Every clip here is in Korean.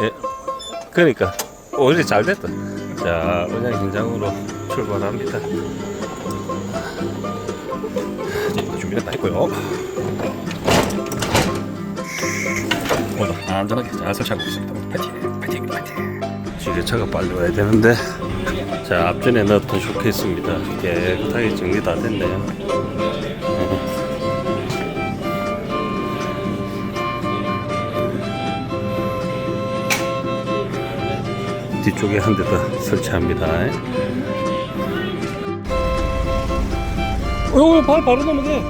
예. 그러니까 오히려 잘 됐다. 자, 은양 현장으로 출발합니다. 준비가 다 했고요. 오늘 안전하게 잘 설치하고 있습니다. 파이팅, 파이팅, 파이팅. 지게차가 빨리 와야 되는데. 자, 앞전에 넣었던 쇼케이스입니다. 깨끗하게 정리 다 됐네요. 뒤쪽에 한 대 더 설치합니다. 어, 발 바로 넣으면 돼.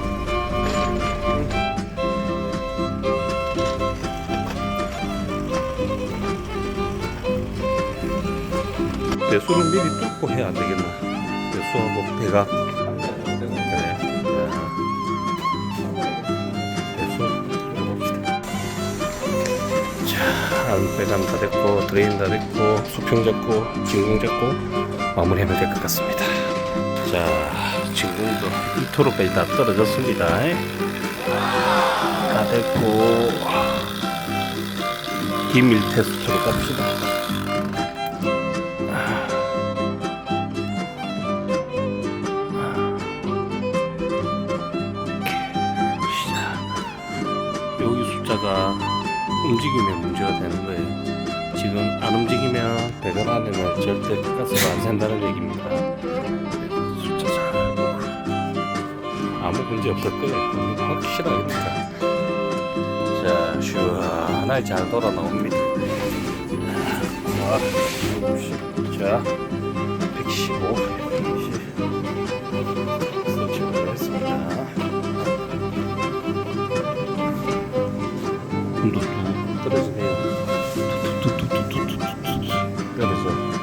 배수를 미리 뚫고 해야 안 되겠나? 배수하고 배가. 자, 안배관 다 됐고, 드레인 다 됐고, 수평 잡고, 진공 잡고, 마무리하면 될 것 같습니다. 자, 진공도 2토로까지 다 떨어졌습니다. 다 됐고, 기밀 테스트로 갑시다. 시작. 여기 숫자가 움직이면 문제가 되는 거예요. 지금 안 움직이면 배관 안에는 절대 가스가 안 샌다는 얘기입니다. 숫자 잘 아무 문제 없을 거예요. 확실하니까. 자, 시원하게 잘 돌아 나옵니다. 자, 150. 자, 115. 120. 설치를 했습니다. 온도 brasileiro. Professor.